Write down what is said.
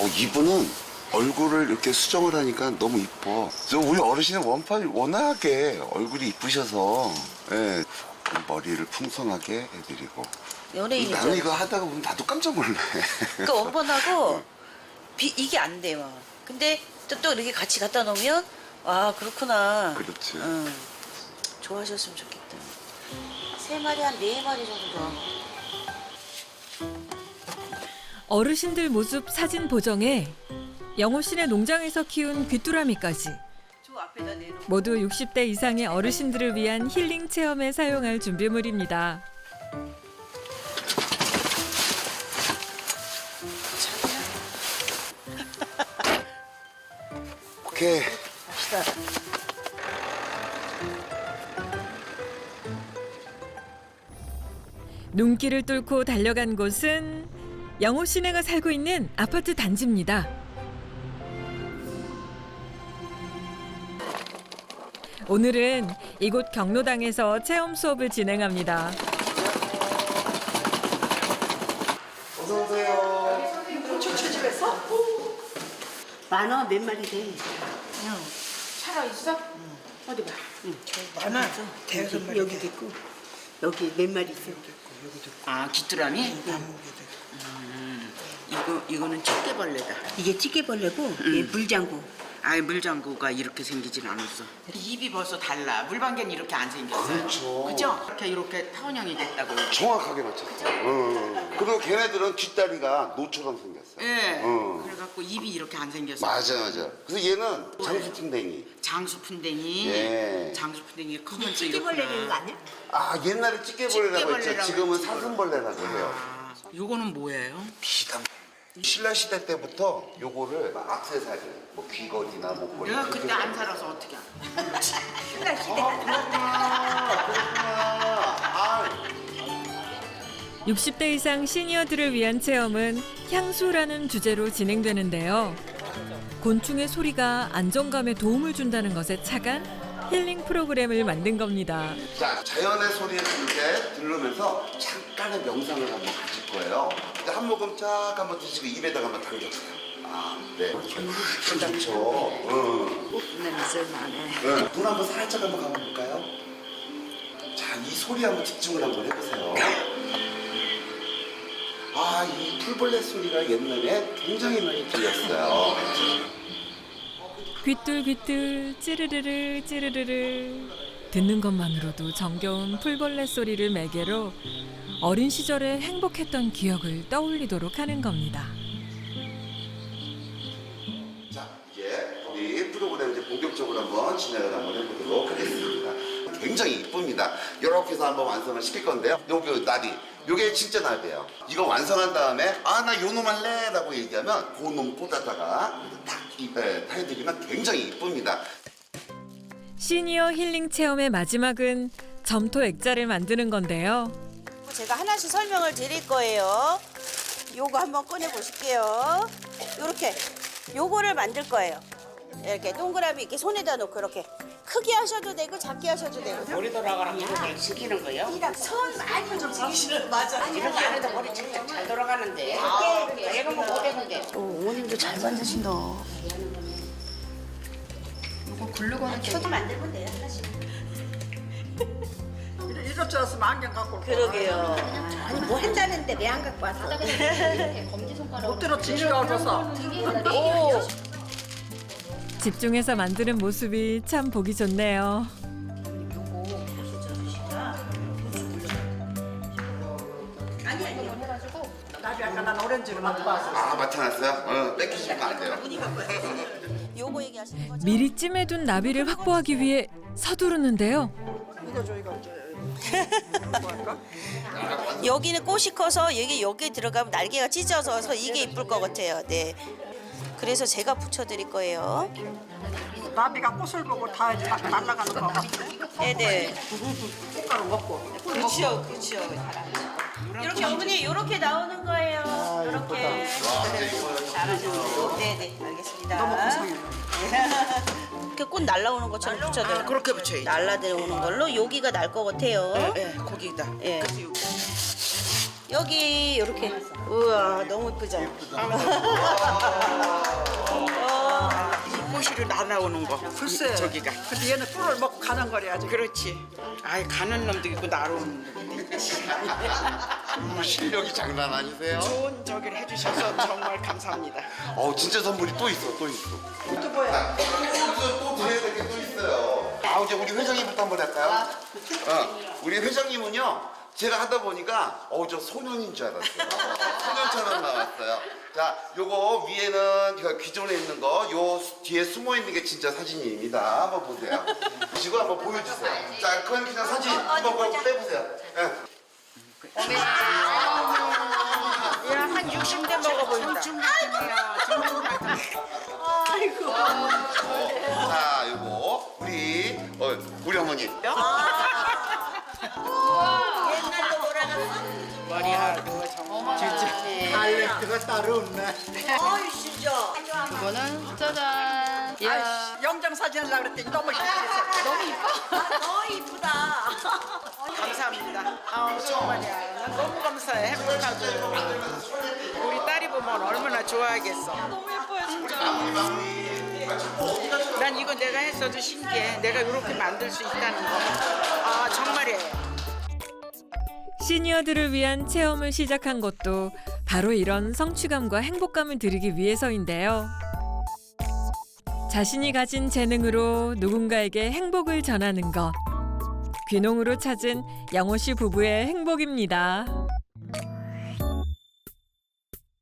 어, 이분은 얼굴을 이렇게 수정을 하니까 너무 이뻐. 저 우리 어르신은 원판이 워낙에 얼굴이 이쁘셔서, 예. 머리를 풍성하게 해드리고. 연예인이죠. 나는 이거 하다가 보면 나도 깜짝 놀래. 그러니까 원본하고 비, 이게 안 돼요. 근데 또, 또 이렇게 같이 갖다 놓으면 아 그렇구나. 그렇지. 응. 좋아하셨으면 좋겠다. 세 마리 한 네 마리 정도. 어르신들 모습 사진 보정에 영호 씨네 농장에서 키운 귀뚜라미까지. 모두 60대 이상의 어르신들을 위한 힐링 체험에 사용할 준비물입니다. 오케이. 눈길을 뚫고 달려간 곳은 영호 씨네가 살고 있는 아파트 단지입니다. 오늘은 이곳 경로당에서 체험 수업을 진행합니다. 어서 오세요. 만원 몇 마리 돼? 차가 있어? 어디 봐. 응. 많아. 대여섯 마리. 여기도 있고 여기 몇 마리 있어? 아 귀뚜라미? 음, 이거 이거는 찌개벌레다. 이게 찌개벌레고 얘 물장구. 아이 물장구가 이렇게 생기진 않았어. 입이 벌써 달라. 물방개는 이렇게 안 생겼어요. 그렇죠. 그죠? 이렇게 이렇게 타원형이 됐다고. 정확하게 맞췄어. 응. 그리고 걔네들은 뒷다리가 노처럼 생겼어. 예. 응. 그래갖고 입이 이렇게 안 생겼어. 맞아, 맞아. 그래서 얘는 장수풍뎅이. 장수푼댕이. 예. 장수푼댕이 크면 또 찌개벌레는. 거 아니야? 아, 옛날에 찌개벌레라고 했죠. 찌개벌레라고 지금은 했지. 사슴벌레라고 해요. 아, 요거는 뭐예요? 비담. 신라 시대 때부터 요거를 막 악세사리, 뭐 귀걸이나 목걸이. 내가 그렇게 그때 안 살아서 어떻게 알아? 신라 시대. 그렇구나, 그렇구나. 아, 60대 이상 시니어들을 위한 체험은 향수라는 주제로 진행되는데요. 곤충의 소리가 안정감에 도움을 준다는 것에 착안 힐링 프로그램을 만든 겁니다. 자, 자연의 소리를 이렇게 들으면서 잠깐의 명상을 한번 가질 거예요. 근데 한 모금 쫙 한번 드시고 입에다가 한번 당겨주세요. 아, 네. 좋죠. 응. 냄새 나네. 응. 눈 한번 살짝 한번 감아볼까요? 자, 이 소리 한번 집중을 한번 해보세요. 아, 이 풀벌레 소리가 옛날에 굉장히 많이 들렸어요. 귀뚤귀뚤 찌르르르 찌르르르 듣는 것만으로도 정겨운 풀벌레 소리를 매개로 어린 시절에 행복했던 기억을 떠올리도록 하는 겁니다. 자, 이제 우리 프로그램 이제 본격적으로 한번 진행을 한번 해보도록 하겠습니다. 굉장히 이쁩니다. 이렇게 해서 한번 완성을 시킬 건데요. 요게 나비. 요게 진짜 나비예요. 이거 완성한 다음에 아 나 요놈 할래 라고 얘기하면 그놈 꽂아다가 딱 입에 해드리면 굉장히 이쁩니다. 시니어 힐링 체험의 마지막은 점토 액자를 만드는 건데요. 제가 하나씩 설명을 드릴 거예요. 요거 한번 꺼내 보실게요. 요렇게 요거를 만들 거예요. 이렇게 동그라미 이렇게 손에다 놓고 이렇게 크게 하셔도 되고 작게 하셔도 되고. 머리 돌아가라 이렇게 시키는 거예요? 손 많이 좀 지키시는 맞아. 이런 거 안 해도 머리 착착 잘 돌아가는데. 이런 거 못했는데. 어머님도 잘 만드신다. 저도 만들면 돼요 하나씩. 줄 알았으면 안경 갖고 올걸. 그러게요. 아니 뭐 한다는데 왜 안 갖고 왔어? 못 들었지 지가 얻어서. 오. 집중해서 만드는 모습이 참 보기 좋네요. 난 오렌지를 왔어. 아 나타났어요? 어, 뺏기시면 안 돼요. 요거 얘기하시는 거죠? 미리 찜해둔 나비를 확보하기 위해 서두르는데요. 이거 줘 이거. 여기는 꽃이 커서 여기 여기 들어가면 날개가 찢어져서 이게 이쁠 것 같아요. 네. 그래서 제가 붙여드릴 거예요. 나비가 꽃을 보고 다 나- 날아가는 거. 네네. 꽃가루 먹고. 그렇죠, 그렇죠. 이렇게 어머니 이렇게 나오는 거예요. 이렇게. 잘하시고. 네네, 알겠습니다. 너무 고상해. 이렇게 꽃 날라오는 것처럼 붙여줘요. 아, 그렇게 붙여야지. 날라들어오는 걸로 여기가 날 것 같아요. 예, 거기다. 예. 여기 이렇게 우와 너무 예쁘죠? 이 꼬시로 날아오는 거. 글쎄. 이- 저기가. 근데 얘는 꿀을 먹고 가는 거래 아직. 그렇지. 아이 가는 놈도 있고 날아오는 놈도 있고. 뭐 실력이 장난 아니세요? 좋은 저기를 해주셔서 정말 감사합니다. 어 진짜 선물이 또 있어 또 있어. 또 뭐야? 또, 또 드려야 될 게 또 있어요. 아 이제 우리 회장님부터 한번 할까요? 어, 우리 회장님은요 제가 하다 보니까 어 저 소년인 줄 알았어요. 소년처럼 나왔어요. 자 요거 위에는 그 기존에 있는 거 요 뒤에 숨어 있는 게 진짜 사진입니다. 한번 보세요. 보시고 한번 보여주세요. 자 그건 그냥 사진 한번 그거 빼보세요. 예. 야한 60대 먹어 보인다. 자, 요거 우리 어, 우리 어머니. 머리하고 정말 이거는 짜잔. 이야. 영장 사진 하려고 그랬더니 너무 힘들었어. 너무 이뻐. 감사합니다. 아우 정말이야. 난 너무 감사해. 행복하고 우리 보면 얼마나 좋아하겠어. 너무 예뻐요 진짜. 난 이거 내가 했어도 신기해. 내가 이렇게 만들 수 있다는 거. 아 정말이에요. 시니어들을 위한 체험을 시작한 것도 바로 이런 성취감과 행복감을 드리기 위해서인데요. 자신이 가진 재능으로 누군가에게 행복을 전하는 것. 귀농으로 찾은 영호 씨 부부의 행복입니다.